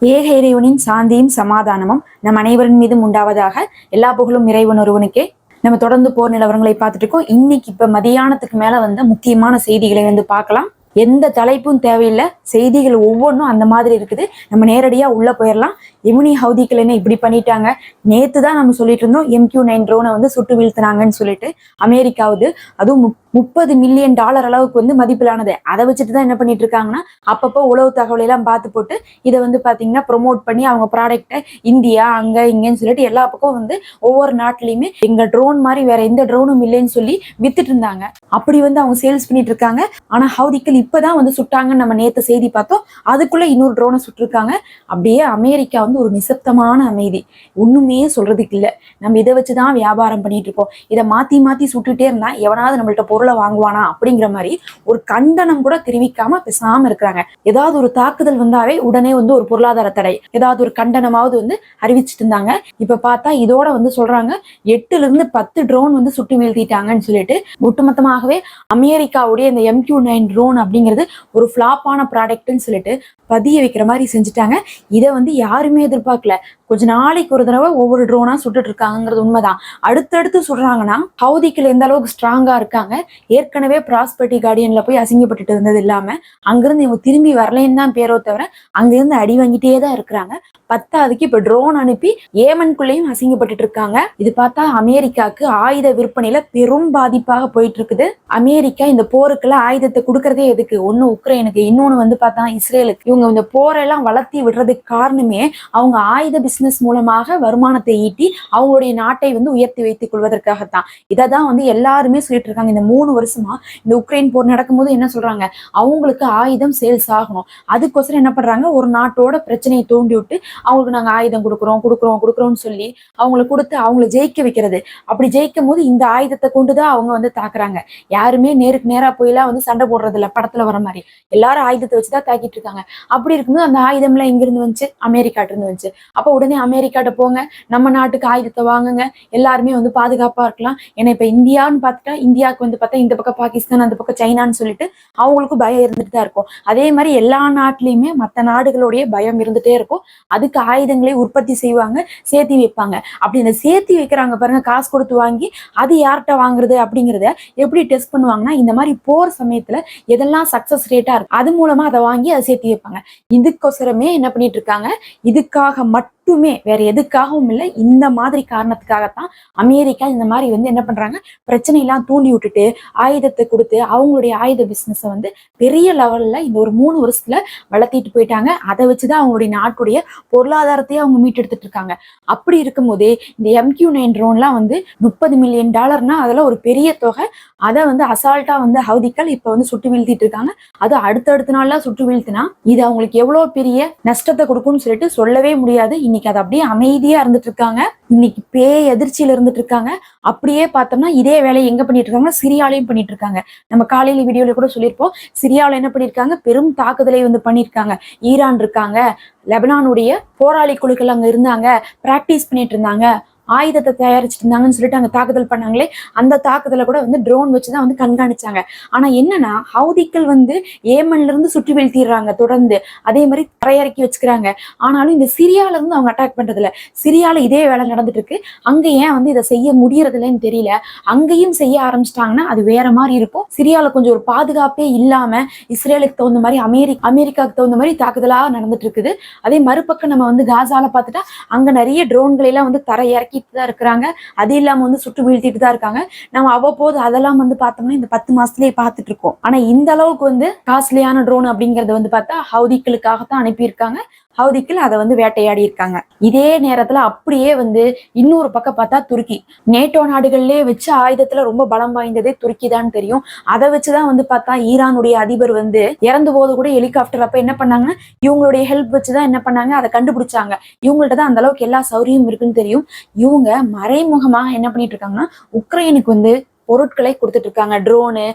ஏக இறைவனின் சாந்தியும் சமாதானமும் நம் அனைவரின் மீதும் உண்டாவதாக எல்லா புகழும் இறைவன் ஒருவனுக்கே. நம்ம தொடர்ந்து போர் நிலவரங்களை பார்த்துட்டு இருக்கோம். இன்னைக்கு இப்ப மதியானத்துக்கு மேல வந்து முக்கியமான செய்திகளை வந்து பார்க்கலாம். எந்த தலைப்பும் தேவையில்லை. செய்திகள் ஒவ்வொன்றும் அந்த மாதிரி இருக்குது. நம்ம நேரடியா உள்ள போயிடலாம் எமுனி ஹவுதிகள் என்ன இப்படி பண்ணிட்டாங்க? நேத்து தான் நம்ம சொல்லிட்டு இருந்தோம் எம்கியூ நைன் ட்ரோனை வந்து சுட்டு வீழ்த்தினாங்கன்னு சொல்லிட்டு அமெரிக்காவது. அதுவும் முப்பது மில்லியன் டாலர் அளவுக்கு வந்து மதிப்பிலானது. அதை வச்சுட்டு தான் என்ன பண்ணிட்டு இருக்காங்கன்னா அப்பப்போ உளவு தகவலை எல்லாம் பார்த்து போட்டு இதை வந்து பாத்தீங்கன்னா ப்ரோமோட் பண்ணி அவங்க ப்ராடக்டை இந்தியா அங்க இங்கன்னு சொல்லிட்டு எல்லா பக்கம் வந்து ஒவ்வொரு நாட்டிலையுமே எங்க ட்ரோன் மாதிரி வேற எந்த ட்ரோனும் இல்லைன்னு சொல்லி வித்துட்டு இருந்தாங்க. அப்படி வந்து அவங்க சேல்ஸ் பண்ணிட்டு இருக்காங்க. ஆனா ஹவுதிக்கள் இப்பதான் வந்து சுட்டாங்கன்னு நம்ம நேத்து செய்தி பார்த்தோம். அதுக்குள்ள இன்னொரு ட்ரோனை சுட்டிருக்காங்க. அப்படியே அமெரிக்கா வந்து ஒரு நிசப்தமான அமைதி. ஒண்ணுமே சொல்றதுக்கு இல்ல. நம்ம இதை வச்சுதான் வியாபாரம் பண்ணிட்டு இருக்கோம். இதை மாத்தி மாத்தி சுட்டுட்டே இருந்தா எவனாவது நம்மள்ட்ட பொருளை வாங்குவானா அப்படிங்கிற மாதிரி ஒரு கண்டனம் கூட தெரிவிக்காம பேசாம இருக்கிறாங்க. ஏதாவது ஒரு தாக்குதல் வந்தாவே உடனே வந்து ஒரு பொருளாதார தடை. ஏதாவது ஒரு கண்டனமாவது வந்து அறிவிச்சிட்டு இருந்தாங்க. இப்ப பார்த்தா இதோட வந்து சொல்றாங்க எட்டுல இருந்து பத்து ட்ரோன் வந்து சுட்டு வீழ்த்திட்டாங்கன்னு சொல்லிட்டு ஒட்டுமொத்தமாகவே அமெரிக்காவுடைய இந்த எம்கியூ நைன் ட்ரோன் அப்படிங்கிறது ஒரு ஃபிளாப்பான ப்ராடக்ட்னு சொல்லிட்டு பதிய வைக்கிற மாதிரி செஞ்சுட்டாங்க. இதை வந்து யாருமே எதிர்பார்க்கல. கொஞ்ச நாளைக்கு ஒரு தடவை ஒவ்வொரு ட்ரோனா சுட்டுட்டு இருக்காங்கிறது உண்மைதான். அடுத்தடுத்து சுடுறாங்கன்னா ஹவுதிக்கில் எந்த அளவுக்கு ஸ்ட்ராங்கா இருக்காங்க ஏற்கனவே ப்ராஸ்பர்ட்டி கார்டியன்ல போய் அசிங்கப்பட்டுட்டு இருந்தது இல்லாம அங்கிருந்து இவங்க திரும்பி வரலன்னு தான் பேரோ தவிர அங்கிருந்து அடி வாங்கிட்டே தான் இருக்கிறாங்க. பத்தாவதுக்கு இப்ப ட்ரோன் அனுப்பி ஏமன்குள்ளேயும் அசிங்கப்பட்டுட்டு இருக்காங்க. இது பார்த்தா அமெரிக்காக்கு ஆயுத விற்பனையில பெரும் பாதிப்பாக போயிட்டு இருக்குது அமெரிக்கா இந்த போருக்கெல்லாம் ஆயுதத்தை கொடுக்கறதே எதுக்கு? ஒண்ணு உக்ரைனுக்கு இன்னொன்னு வந்து பார்த்தா இஸ்ரேலுக்கு. இவங்க இந்த போரெல்லாம் வளர்த்தி விடுறதுக்கு காரணமே அவங்க ஆயுத பிஸ் பிஸ்னஸ் மூலமாக வருமானத்தை ஈட்டி அவங்களுடைய நாட்டை வந்து உயர்த்தி வைத்துக் கொள்வதற்காகத்தான். இதை தான் வந்து எல்லாருமே சொல்லிட்டு இருக்காங்க. இந்த மூணு வருஷமா இந்த உக்ரைன் போர் நடக்கும்போது என்ன சொல்றாங்க? அவங்களுக்கு ஆயுதம் சேல்ஸ் ஆகணும். அதுக்கோசரம் என்ன பண்றாங்க? ஒரு நாட்டோட பிரச்சனையை தூண்டி விட்டு அவங்களுக்கு நாங்க ஆயுதம் கொடுக்குறோம் கொடுக்குறோம் கொடுக்குறோம்னு சொல்லி அவங்கள கொடுத்து அவங்கள ஜெயிக்க வைக்கிறது. அப்படி ஜெயிக்கும் போது இந்த ஆயுதத்தை கொண்டுதான் அவங்க வந்து தாக்குறாங்க. யாருமே நேருக்கு நேரா போயெல்லாம் வந்து சண்டை போடுறது இல்லை படத்துல வர மாதிரி. எல்லாரும் ஆயுதத்தை வச்சுதான் தாக்கிட்டு இருக்காங்க. அப்படி இருக்கும்போது அந்த ஆயுதம்லாம் எங்கிருந்து வந்துச்சு? அமெரிக்காட்ட இருந்து வந்துச்சு. அப்போ உடனே அமெரிக்காட்ட போங்க. நம்ம நாட்டுக்கு ஆயுதத்தை வாங்குங்க. எல்லாருமே வந்து பாதுகாப்பாக இருக்கலாம். ஏன்னா இப்போ இந்தியான்னு பார்த்துட்டா இந்தியாவுக்கு வந்து பார்த்தா இந்த பக்கம் பாகிஸ்தான் அந்த பக்கம் சைனான்னு சொல்லிட்டு அவங்களுக்கும் பயம் இருந்துட்டு தான் இருக்கும். அதே மாதிரி எல்லா நாட்டிலையுமே மற்ற நாடுகளுடைய பயம் இருந்துட்டே இருக்கும். அதுக்கு ஆயுதங்களை உற்பத்தி செய்வாங்க சேர்த்தி வைப்பாங்க. அப்படி இந்த சேர்த்தி வைக்கிறாங்க பாருங்க காசு கொடுத்து வாங்கி அது யார்கிட்ட வாங்குறது அப்படிங்கிறத எப்படி டெஸ்ட் பண்ணுவாங்கன்னா இந்த மாதிரி போர் சமயத்தில் எதெல்லாம் சக்ஸஸ் ரேட்டாக இருக்கும் அது மூலமாக அதை வாங்கி அதை சேர்த்தி வைப்பாங்க. இதுக்கோசரமே என்ன பண்ணிட்டு இருக்காங்க இதுக்காக மட்டும் வேற எதுக்காகவும் இல்லை இந்த மாதிரி காரணத்துக்காகத்தான் அமெரிக்கா இந்த மாதிரி வந்து என்ன பண்றாங்க பிரச்சனை எல்லாம் தூண்டி விட்டுட்டு ஆயுதத்தை கொடுத்து அவங்களுடைய ஆயுத பிசினஸை வந்து பெரிய லெவல்ல இந்த ஒரு மூணு வருஷத்துல வளர்த்திட்டு போயிட்டாங்க. அதை வச்சுதான் அவங்களுடைய நாட்டுடைய பொருளாதாரத்தையே அவங்க மீட்டெடுத்துட்டு இருக்காங்க. அப்படி இருக்கும்போதே இந்த எம்கியூ நைன் ட்ரோன்லாம் வந்து முப்பது மில்லியன் டாலர்னா அதெல்லாம் ஒரு பெரிய தொகை. அதை வந்து அசால்ட்டா வந்து ஹவுதிக்கள் இப்ப வந்து சுட்டு வீழ்த்திட்டு இருக்காங்க. அது அடுத்தடுத்த நாள்லாம் சுட்டு வீழ்த்தினா இது அவங்களுக்கு எவ்வளவு பெரிய நஷ்டத்தை கொடுக்கும்னு சொல்லிட்டு சொல்லவே முடியாது. இன்னைக்கு அது அப்படியே அமைதியா இருந்துட்டு இருக்காங்க. இன்னைக்கு பேய் எதிர்ச்சியில இருந்துட்டு இருக்காங்க. அப்படியே பார்த்தோம்னா இதே வேலையை எங்க பண்ணிட்டு இருக்காங்க சிரியாலையும் பண்ணிட்டு இருக்காங்க. நம்ம காலையில வீடியோல கூட சொல்லியிருப்போம். சிரியாவில் என்ன பண்ணியிருக்காங்க? பெரும் தாக்குதலை வந்து பண்ணியிருக்காங்க. ஈரான் இருக்காங்க. லெபனானுடைய போராளி குழுக்கள் அங்க இருந்தாங்க. பிராக்டிஸ் பண்ணிட்டு இருந்தாங்க. ஆயுதத்தை தயாரிச்சுட்டு இருந்தாங்கன்னு சொல்லிட்டு அங்க தாக்குதல் பண்ணாங்களே அந்த தாக்குதலை கூட வந்து ட்ரோன் வச்சுதான் வந்து கண்காணிச்சாங்க. ஆனா என்னன்னா ஹவுதிக்கள் வந்து ஏமன்ல இருந்து சுற்றி வீழ்த்திடுறாங்க தொடர்ந்து. அதே மாதிரி தரையிறக்கி வச்சுக்கிறாங்க. ஆனாலும் இந்த சிரியால இருந்து அவங்க அட்டாக் பண்றது இல்ல சிரியால இதே வேலை நடந்துட்டு இருக்கு அங்க ஏன் வந்து இதை செய்ய முடியறதில்லன்னு தெரியல. அங்கேயும் செய்ய ஆரம்பிச்சிட்டாங்கன்னா அது வேற மாதிரி இருக்கும். சிரியால கொஞ்சம் ஒரு பாதுகாப்பே இல்லாம இஸ்ரேலுக்கு தகுந்த மாதிரி அமெரி அமெரிக்காவுக்கு தகுந்த மாதிரி தாக்குதலாக நடந்துட்டு இருக்குது அதே மறுபக்கம் நம்ம வந்து காசால பார்த்துட்டா அங்க நிறைய ட்ரோன்களை எல்லாம் வந்து தரையிறக்கி இறக்கிட்டு தான் இருக்கிறாங்க. அது இல்லாம வந்து சுட்டு வீழ்த்திட்டு தான் இருக்காங்க. நம்ம அவ்வப்போது அதெல்லாம் வந்து பார்த்தோம்னா இந்த பத்து மாசத்துலயே பார்த்துட்டு இருக்கோம். ஆனா இந்த அளவுக்கு வந்து காஸ்ட்லியான ட்ரோன் அப்படிங்கறத வந்து பார்த்தா ஹவுதிக்களுக்காகத்தான் அனுப்பியிருக்காங்க. ஹவுதிக்கில் அதை வந்து வேட்டையாடி இருக்காங்க. இதே நேரத்துல அப்படியே வந்து இன்னொரு பக்கம் பார்த்தா துருக்கி. நேட்டோ நாடுகள்லயே வச்சு ஆயுதத்துல ரொம்ப பலம் வாய்ந்ததே துருக்கி தான் தெரியும். அதை வச்சுதான் வந்து பார்த்தா ஈரானுடைய அதிபர் வந்து இறந்து போது கூட ஹெலிகாப்டர். அப்ப என்ன பண்ணாங்க இவங்களுடைய ஹெல்ப் வச்சுதான் என்ன பண்ணாங்க? அதை கண்டுபிடிச்சாங்க. இவங்கள்ட்ட தான் அந்த அளவுக்கு எல்லா சௌரியம் இருக்குன்னு தெரியும். இவங்க மறைமுகமாக என்ன பண்ணிட்டு இருக்காங்கன்னா உக்ரைனுக்கு வந்து பொருட்களை கொடுத்துட்டு இருக்காங்க ட்ரோனு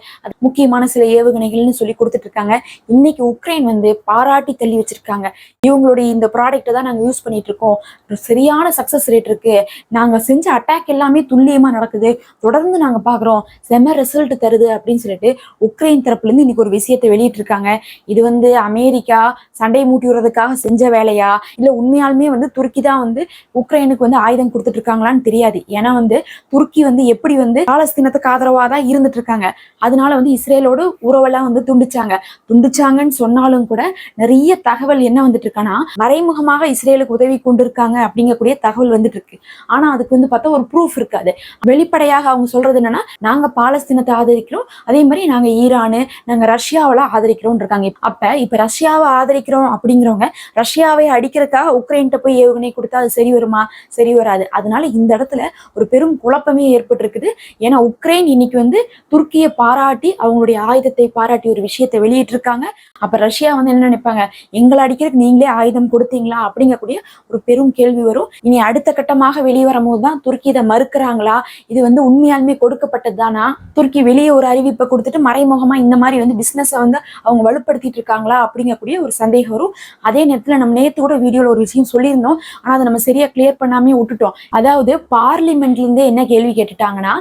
முக்கியமான சில ஏவுகணைகள்னு சொல்லி கொடுத்துட்டு இருக்காங்க இன்னைக்கு உக்ரைன் வந்து பாராட்டி தள்ளி வச்சிருக்காங்க. இவங்களுடைய இந்த ப்ராடக்ட்டை தான் நாங்கள் யூஸ் பண்ணிட்டு இருக்கோம் சரியான சக்ஸஸ் ரேட் இருக்கு. நாங்கள் செஞ்ச அட்டாக் எல்லாமே துல்லியமா நடக்குது. தொடர்ந்து நாங்க பார்க்குறோம் செம ரிசல்ட் தருது அப்படின்னு சொல்லிட்டு உக்ரைன் தரப்புல இருந்து இன்னைக்கு ஒரு விஷயத்தை வெளியிட்டிருக்காங்க இது வந்து அமெரிக்கா சண்டை மூட்டி விடுறதுக்காக செஞ்ச வேலையா? இல்ல உண்மையாலுமே வந்து துருக்கி தான் வந்து உக்ரைனுக்கு வந்து ஆயுதம் கொடுத்துட்டு இருக்காங்களான்னு தெரியாது. ஏன்னா வந்து துருக்கி வந்து எப்படி வந்து இஸ்ரேலுக்கு ஆதரவாக தான் இருந்துட்டு இருக்காங்க. அதனால வந்து இஸ்ரேலோட உறவெல்லாம் வந்து துண்டிச்சாங்க. துண்டிச்சாங்கன்னு சொன்னாலும் கூட நிறைய தகவல் என்ன வந்துட்டு இருக்கான்னா மறைமுகமாக இஸ்ரேலுக்கு உதவி கொண்டிருக்காங்க அப்படிங்கக்கூடிய தகவல் வந்துட்டு இருக்கு. ஆனா அதுக்கு வந்து பார்த்தா ஒரு ப்ரூஃப் இருக்காது. வெளிப்படையாக அவங்க சொல்றது என்னன்னா நாங்க பாலஸ்தீனத்தை ஆதரிக்கிறோம். அதே மாதிரி நாங்க ஈரானு நாங்க ரஷ்யாவெல்லாம் ஆதரிக்கிறோம் இருக்காங்க. அப்ப இப்ப ரஷ்யாவை ஆதரிக்கிறோம் அப்படிங்கிறவங்க ரஷ்யாவை அடிக்கிறதுக்காக உக்ரைன்ட்ட போய் ஏவுகணை கொடுத்தா அது சரி வருமா? சரி வராது. அதனால இந்த இடத்துல ஒரு பெரும் குழப்பமே ஏற்பட்டு இருக்குது ஏன்னா உக்ரைன் இன்னைக்கு வந்து துருக்கியை பாராட்டி அவங்களுடைய ஆயுதத்தை பாராட்டி ஒரு விஷயத்தை வெளியிட்டு இருக்காங்க அப்ப ரஷ்யா வந்து என்ன நினைப்பாங்க? எங்களை அடிக்கிறதுக்கு நீங்களே ஆயுதம் கொடுத்தீங்களா? அப்படிங்கக்கூடிய ஒரு பெரும் கேள்வி வரும். இனி அடுத்த கட்டமாக வெளியே வரும்போது தான் துருக்கி இதை மறுக்கிறாங்களா? இது வந்து உண்மையாலுமே கொடுக்கப்பட்டது தானா துருக்கி வெளியே ஒரு அறிவிப்பை கொடுத்துட்டு மறைமுகமா இந்த மாதிரி வந்து பிசினஸை வந்து அவங்க வலுப்படுத்திட்டு இருக்காங்களா? அப்படிங்கக்கூடிய ஒரு சந்தேகம் வரும். அதே நேரத்துல நம்ம நேத்து கூட வீடியோல ஒரு விஷயம் சொல்லியிருந்தோம். ஆனா அதை நம்ம சரியா கிளியர் பண்ணாமே விட்டுட்டோம். அதாவது பார்லிமெண்ட்ல இருந்தே என்ன கேள்வி கேட்டுட்டாங்கன்னா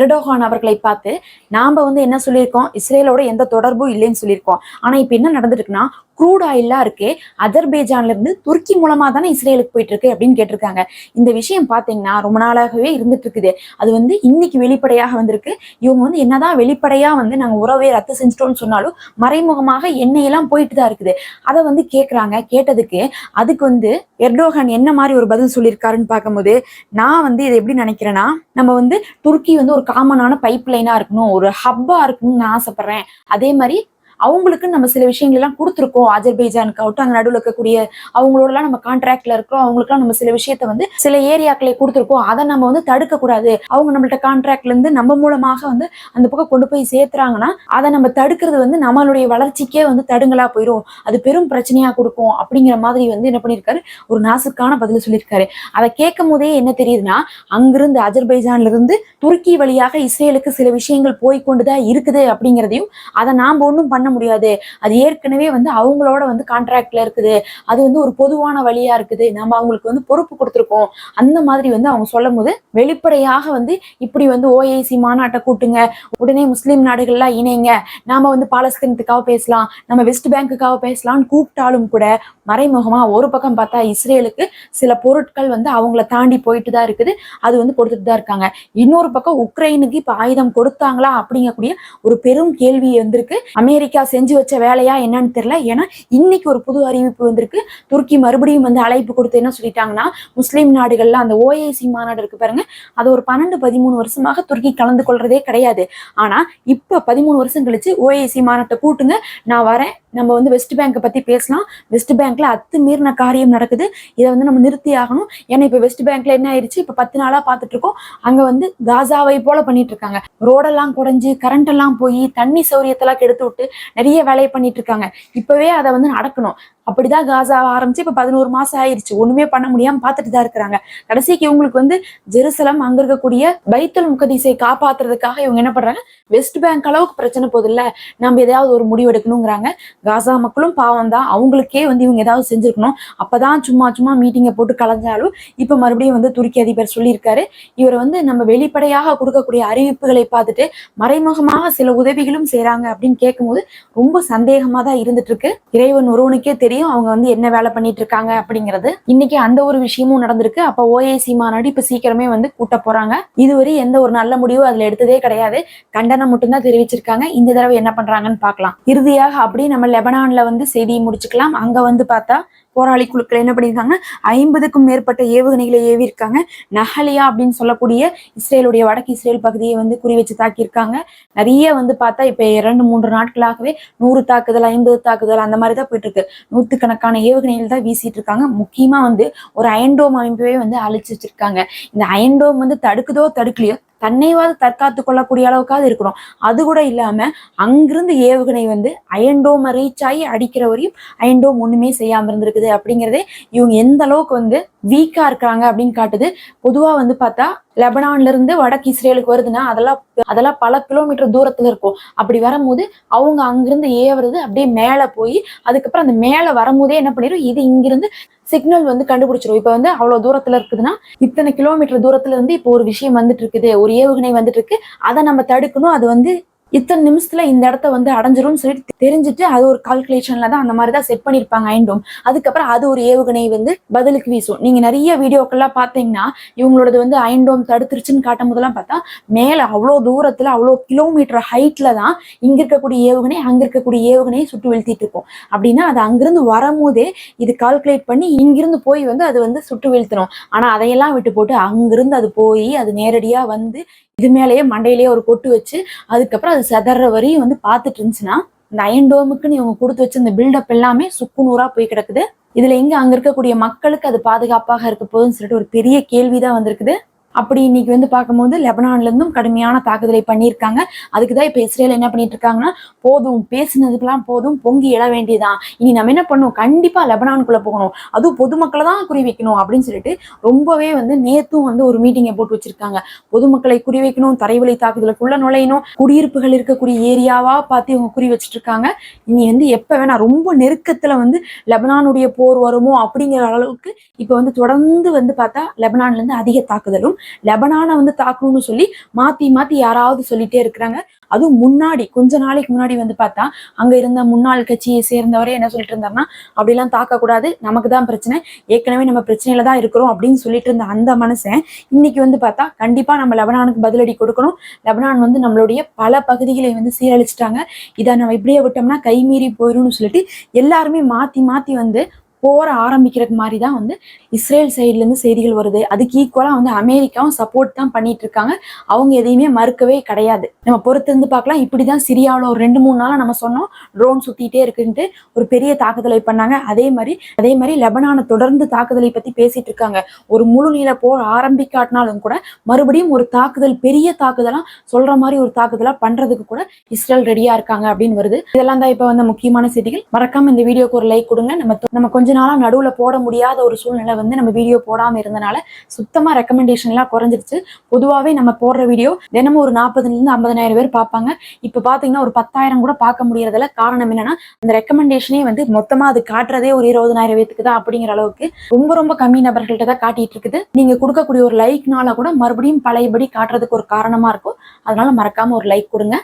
எர்டோகான் அவர்களை பார்த்து நாம வந்து என்ன சொல்லியிருக்கோம்? இஸ்ரேலோட எந்த தொடர்பும் இல்லைன்னு சொல்லியிருக்கோம். ஆனா இப்ப என்ன நடந்துருக்குன்னா க்ரூட் ஆயிலா இருக்கே அதர்பேஜான்ல இருந்து துருக்கி மூலமா தானே இஸ்ரேலுக்கு போயிட்டு இருக்கு அப்படின்னு கேட்டிருக்காங்க. இந்த விஷயம் பாத்தீங்கன்னா ரொம்ப நாளாகவே இருந்துட்டு இருக்குது அது வந்து இன்னைக்கு வெளிப்படையாக வந்திருக்கு. இவங்க வந்து என்னதான் வெளிப்படையா வந்து நாங்க உறவை ரத்து செஞ்சிட்டோம்னு சொன்னாலும் மறைமுகமாக எண்ணெயெல்லாம் போயிட்டு தான் இருக்குது. அதை வந்து கேக்குறாங்க. கேட்டதுக்கு அதுக்கு வந்து எர்டோகன் என்ன மாதிரி ஒரு பதில் சொல்லியிருக்காருன்னு பார்க்கும்போது நான் வந்து இதை எப்படி நினைக்கிறேன்னா நம்ம வந்து துருக்கி வந்து ஒரு காமனான பைப் லைனா இருக்கணும் ஒரு ஹப்பா இருக்கணும்னு நான் ஆசைப்படுறேன். அதே மாதிரி அவங்களுக்கு நம்ம சில விஷயங்கள் எல்லாம் கொடுத்துருக்கோம் அஜர்பைஜானுக்கு ஆகட்டும் அங்கே நடுவில் இருக்கக்கூடிய அவங்களோடலாம் நம்ம கான்ட்ராக்ட்ல இருக்கிறோம் அவங்களுக்குலாம் நம்ம சில விஷயத்த வந்து சில ஏரியாக்களை கொடுத்துருக்கோம். அதை நம்ம வந்து தடுக்கக்கூடாது. அவங்க நம்மள்ட்ட கான்ட்ராக்ட்ல இருந்து நம்ம மூலமாக வந்து அந்த பக்கம் கொண்டு போய் சேர்த்துறாங்கன்னா அதை நம்ம தடுக்கிறது வந்து நம்மளுடைய வளர்ச்சிக்கே வந்து தடுங்களா போயிடும் அது பெரும் பிரச்சனையா கொடுக்கும் அப்படிங்கிற மாதிரி வந்து என்ன பண்ணியிருக்காரு? ஒரு நாசுக்கான பதில் சொல்லியிருக்காரு. அதை கேட்கும் போதே என்ன தெரியுதுன்னா அங்கிருந்து அஜர்பைஜான்ல இருந்து துருக்கி வழியாக இஸ்ரேலுக்கு சில விஷயங்கள் போய்கொண்டுதான் இருக்குது அப்படிங்கிறதையும் அதை நாம ஒன்றும் பண்ண முடியாது. அது ஏற்கனவே வந்து அவங்களோட வந்து கான்ட்ராக்ட்ல இருக்குது. அது வந்து ஒரு பொதுவான வழியா இருக்குது. நம்ம அவங்களுக்கு வந்து பொறுப்பு கொடுத்துருக்கோம். அந்த மாதிரி வந்து அவங்க சொல்லும் போது வெளிப்படையாக வந்து இப்படி வந்து ஓஐசி மாநாட்டை கூட்டுங்க. உடனே முஸ்லீம் நாடுகள்லாம் இணைங்க. நாம வந்து பாலஸ்தீனத்துக்காக பேசலாம். நம்ம வெஸ்ட் பேங்குக்காக பேசலாம்னு கூப்பிட்டாலும் கூட மறைமுகமா ஒரு பக்கம் பார்த்தா இஸ்ரேலுக்கு சில பொருட்கள் வந்து அவங்கள தாண்டி போயிட்டு தான் இருக்குது. அது வந்து கொடுத்துட்டு தான் இருக்காங்க. இன்னொரு பக்கம் உக்ரைனுக்கு இப்ப ஆயுதம் கொடுத்தாங்களா அப்படிங்கக்கூடிய ஒரு பெரும் கேள்வி வந்திருக்கு. அமெரிக்கா செஞ்சு வச்ச வேலையா என்னன்னு தெரியல. ஏன்னா இன்னைக்கு ஒரு புது அறிவிப்பு வந்திருக்கு. துருக்கி மறுபடியும் வந்து அழைப்பு கொடுத்து என்ன சொல்லிட்டாங்கன்னா முஸ்லீம் நாடுகள்ல அந்த ஓஏசி மாநாடு இருக்கு பாருங்க. அது ஒரு பன்னெண்டு பதிமூணு வருஷமாக துருக்கி கலந்து கொள்றதே கிடையாது. ஆனா இப்ப பதிமூணு வருஷம் கழிச்சு ஓஏசி மாநாட்டை கூட்டுங்க. நான் வரேன். நம்ம வந்து வெஸ்ட் பேங்கை பத்தி பேசலாம். வெஸ்ட் பேங்க்ல அத்துமீறின காரியம் நடக்குது. இதை வந்து நம்ம நிறுத்தி ஆகணும். ஏன்னா இப்போ வெஸ்ட் பேங்க்ல என்ன ஆயிடுச்சு இப்ப பத்து நாளா பார்த்துட்டு இருக்கோம். அங்க வந்து காசாவை போல பண்ணிட்டு இருக்காங்க. ரோடெல்லாம் குறைஞ்சி கரண்ட் எல்லாம் போய் தண்ணி சௌரியத்தெல்லாம் கெடுத்து விட்டு நிறைய வேலையை பண்ணிட்டு இருக்காங்க. இப்பவே அதை வந்து நடக்கணும். அப்படிதான் காசா ஆரம்பிச்சு இப்ப பதினோரு மாசம் ஆயிருச்சு. ஒண்ணுமே பண்ண முடியாம பாத்துட்டு தான் இருக்கிறாங்க. கடைசிக்கு இவங்களுக்கு வந்து ஜெருசலம் அங்க இருக்கக்கூடிய பைத்தல் முகதீசை காப்பாத்துறதுக்காக இவங்க என்ன பண்றாங்க? வெஸ்ட் பேங்க் அளவுக்கு பிரச்சனை போதில்ல நம்ம ஏதாவது ஒரு முடிவு எடுக்கணுங்கிறாங்க. காசா மக்களும் பாவம் தான். அவங்களுக்கே வந்து இவங்க ஏதாவது செஞ்சிருக்கணும். அப்பதான் சும்மா சும்மா மீட்டிங்கை போட்டு கலைஞ்சாலும் இப்ப மறுபடியும் வந்து துருக்கி அதிபர் சொல்லியிருக்காரு. இவர் வந்து நம்ம வெளிப்படையாக கொடுக்கக்கூடிய அறிவிப்புகளை பார்த்துட்டு மறைமுகமாக சில உதவிகளும் செய்றாங்க அப்படின்னு கேட்கும்போது ரொம்ப சந்தேகமா தான் இருந்துட்டு இருக்கு. இறைவன் ஒருவனுக்கே தெரியும். அவங்க வந்து என்ன வேலை பண்ணிட்டு இருக்காங்க அப்படிங்கிறது. இன்னைக்கு அந்த ஒரு விஷயமும் நடந்திருக்கு. அப்ப ஓஏசி மாநாடு இப்ப சீக்கிரமே வந்து கூட்ட போறாங்க. இதுவரை எந்த ஒரு நல்ல முடிவும் அதுல எடுத்ததே கிடையாது. கண்டனம் மட்டும்தான் தெரிவிச்சிருக்காங்க. இந்த தடவை என்ன பண்றாங்கன்னு பார்க்கலாம். இறுதியாக அப்படியே நம்ம லெபனான்ல வந்து செய்தியை முடிச்சுக்கலாம். அங்க வந்து பார்த்தா போராளி குழுக்கள் என்ன பண்ணியிருக்காங்க? ஐம்பதுக்கும் மேற்பட்ட ஏவுகணைகளை ஏவியிருக்காங்க. நஹலியா அப்படின்னு சொல்லக்கூடிய இஸ்ரேலுடைய வடக்கு இஸ்ரேல் பகுதியை வந்து குறி வச்சு தாக்கியிருக்காங்க. நிறைய வந்து பார்த்தா இப்ப இரண்டு மூன்று நாட்களாகவே நூறு தாக்குதல் ஐம்பது தாக்குதல் அந்த மாதிரி தான் போயிட்டு இருக்கு. நூற்றுக்கணக்கான ஏவுகணைகள் தான் வீசிட்டு இருக்காங்க. முக்கியமா வந்து ஒரு அயன்டோம் அமைப்பவே வந்து அழிச்சு வச்சிருக்காங்க. இந்த அயன்டோம் வந்து தடுக்குதோ தடுக்கலையோ தன்னைவாது தற்காத்து கொள்ளக்கூடிய அளவுக்காவது இருக்கணும். அது கூட இல்லாம அங்கிருந்து ஏவுகணை வந்து அயன்டோமை ரீச் ஆகி அடிக்கிற வரையும் அயன்டோம் ஒண்ணுமே செய்யாம இருந்திருக்குது அப்படிங்கிறதே இவங்க எந்த அளவுக்கு வந்து வீக்கா இருக்காங்க அப்படின்னு காட்டுது. பொதுவா வந்து பார்த்தா லெபனான்ல இருந்து வடக்கு இஸ்ரேலுக்கு வருதுன்னா அதெல்லாம் அதெல்லாம் பல கிலோமீட்டர் தூரத்துல இருக்கும். அப்படி வரும்போது அவங்க அங்கிருந்து ஏவுறது அப்படியே மேல போய் அதுக்கப்புறம் அந்த மேல வரும்போதே என்ன பண்ணிடும் இது இங்கிருந்து சிக்னல் வந்து கண்டுபிடிச்சிரும். இப்ப வந்து அவ்வளவு தூரத்துல இருக்குதுன்னா இத்தனை கிலோமீட்டர் தூரத்துல இருந்து இப்போ ஒரு விஷயம் வந்துட்டு இருக்குது. ஒரு ஏவுகணை வந்துட்டு இருக்கு. அதை நம்ம தடுக்கணும். அது வந்து இத்தனை நிமிஷத்துல இந்த இடத்த வந்து அடைஞ்சிரும்னு சொல்லிட்டு தெரிஞ்சுட்டு அது ஒரு கால்குலேஷன்ல தான் அந்த மாதிரி தான் செட் பண்ணிருப்பாங்க ஐண்டோம் அதுக்கப்புறம் அது ஒரு ஏவுகணை வந்து பதிலுக்கு வீசும். நீங்க நிறைய வீடியோக்கெல்லாம் பாத்தீங்கன்னா இவங்களோடது வந்து ஐண்டோம் தடுத்துருச்சுன்னு காட்டும் போதெல்லாம் பார்த்தா மேல அவ்வளோ தூரத்துல அவ்வளோ கிலோமீட்டர் ஹைட்ல தான் இங்க இருக்கக்கூடிய ஏவுகணை அங்க இருக்கக்கூடிய ஏவுகணையை சுட்டு வீழ்த்திட்டு இருக்கும். அப்படின்னா அது அங்கிருந்து வரும்போதே இது கால்குலேட் பண்ணி இங்கிருந்து போய் வந்து அது வந்து சுட்டு வீழ்த்தணும். ஆனா அதையெல்லாம் விட்டு போட்டு அங்கிருந்து அது போய் அது நேரடியா வந்து இது மேலேயே மண்டையிலேயே ஒரு கொட்டு வச்சு அதுக்கப்புறம் அது செதற வரையும் வந்து பார்த்துட்டு இருந்துச்சுன்னா இந்த அயன் டோமுக்குன்னு இவங்க கொடுத்து வச்ச இந்த பில்டப் எல்லாமே சுக்கு நூறா போய் கிடக்குது. இதுல எங்க அங்க இருக்கக்கூடிய மக்களுக்கு அது பாதுகாப்பாக இருக்க போகுதுன்னு சொல்லிட்டு ஒரு பெரிய கேள்விதான் வந்திருக்குது. அப்படி இன்னைக்கு வந்து பார்க்கும்போது லெபனான்ல இருந்தும் கடுமையான தாக்குதலை பண்ணியிருக்காங்க. அதுக்கு தான் இப்போ இஸ்ரேல் என்ன பண்ணிட்டு இருக்காங்கன்னா போதும் பேசினதுக்கெல்லாம் போதும் பொங்கி எழ வேண்டியதான் இனி நம்ம என்ன பண்ணும் கண்டிப்பாக லெபனானுக்குள்ளே போகணும். அதுவும் பொதுமக்களை தான் குறி வைக்கணும் அப்படின்னு சொல்லிட்டு ரொம்பவே வந்து நேத்தும் வந்து ஒரு மீட்டிங்கை போட்டு வச்சிருக்காங்க. பொதுமக்களை குறி வைக்கணும் தரைவழி தாக்குதலுக்குள்ள நுழையணும் குடியிருப்புகள் இருக்கக்கூடிய ஏரியாவா பார்த்து இவங்க குறி வச்சிட்டு இருக்காங்க இனி வந்து எப்போ வேணா ரொம்ப நெருக்கத்தில் வந்து லெபனானுடைய போர் வருமோ அப்படிங்கிற அளவுக்கு இப்போ வந்து தொடர்ந்து வந்து பார்த்தா லெபனான்லேருந்து அதிக தாக்குதலும் லெபனானை வந்து தாக்கணும்னு சொல்லி மாத்தி மாத்தி யாராவது சொல்லிட்டே இருக்கிறாங்க. அதுவும் முன்னாடி கொஞ்ச நாளைக்கு முன்னாடி வந்து பார்த்தா அங்க இருந்த முன்னாள் கட்சியை சேர்ந்தவரே என்ன சொல்லிட்டு இருந்தாருன்னா அப்படிலாம் தாக்கக்கூடாது நமக்கு தான் பிரச்சனை. ஏற்கனவே நம்ம பிரச்சனையில தான் இருக்கிறோம் அப்படின்னு சொல்லிட்டு இருந்த அந்த மனுஷன் இன்னைக்கு வந்து பார்த்தா கண்டிப்பா நம்ம லெபனானுக்கு பதிலடி கொடுக்கணும். லெபனான் வந்து நம்மளுடைய பல பகுதிகளை வந்து சீரழிச்சிட்டாங்க. இதை நம்ம இப்படியே விட்டோம்னா கைமீறி போயிடும்னு சொல்லிட்டு எல்லாருமே மாத்தி மாத்தி வந்து போர் ஆரம்பிக்கிறது மாதிரி தான் வந்து இஸ்ரேல் சைட்லேருந்து செய்திகள் வருது. அதுக்கு ஈக்குவலாக வந்து அமெரிக்காவும் சப்போர்ட் தான் பண்ணிட்டு இருக்காங்க அவங்க எதையுமே மறுக்கவே கிடையாது. நம்ம பொறுத்திருந்து பார்க்கலாம். இப்படி தான் சிரியாவில் ஒரு ரெண்டு மூணு நாளாக நம்ம சொன்னோம். ட்ரோன் சுற்றிட்டே இருக்குன்ட்டு ஒரு பெரிய தாக்குதலை பண்ணாங்க. அதே மாதிரி அதே மாதிரி லெபனானை தொடர்ந்து தாக்குதலை பற்றி பேசிட்டு இருக்காங்க ஒரு முழு நீள போர் ஆரம்பிக்காட்டினாலும் கூட மறுபடியும் ஒரு தாக்குதல் பெரிய தாக்குதலாக சொல்கிற மாதிரி ஒரு தாக்குதலாக பண்ணுறதுக்கு கூட இஸ்ரேல் ரெடியாக இருக்காங்க அப்படின்னு வருது. இதெல்லாம் தான் இப்போ வந்து முக்கியமான செய்திகள். மறக்காம இந்த வீடியோக்கு ஒரு லைக் கொடுங்க. நம்ம நம்ம கொஞ்சம் கொஞ்ச நாளா போட முடியாத ஒரு சூழ்நிலை வந்து நம்ம வீடியோ போடாம இருந்தனால சுத்தமா ரெக்கமெண்டேஷன் எல்லாம் குறைஞ்சிருச்சு. பொதுவாவே நம்ம போடுற வீடியோ தினமும் ஒரு நாற்பதுல இருந்து ஐம்பதனாயிரம் பேர் பார்ப்பாங்க. இப்போ பார்த்தீங்கன்னா ஒரு பத்தாயிரம் கூட பார்க்க முடியறதுல காரணம் என்னன்னா அந்த ரெக்கமெண்டேஷனே வந்து மொத்தமாக அது காட்டுறதே ஒரு இருபதனாயிரம் பேத்துக்கு தான் அப்படிங்கிற அளவுக்கு ரொம்ப ரொம்ப கம்மி நபர்கள்ட்ட தான் காட்டிட்டு இருக்குது. நீங்க கொடுக்கக்கூடிய ஒரு லைக்னால கூட மறுபடியும் பழையபடி காட்டுறதுக்கு ஒரு காரணமா இருக்கும். அதனால மறக்காம ஒரு லைக் கொடுங்க.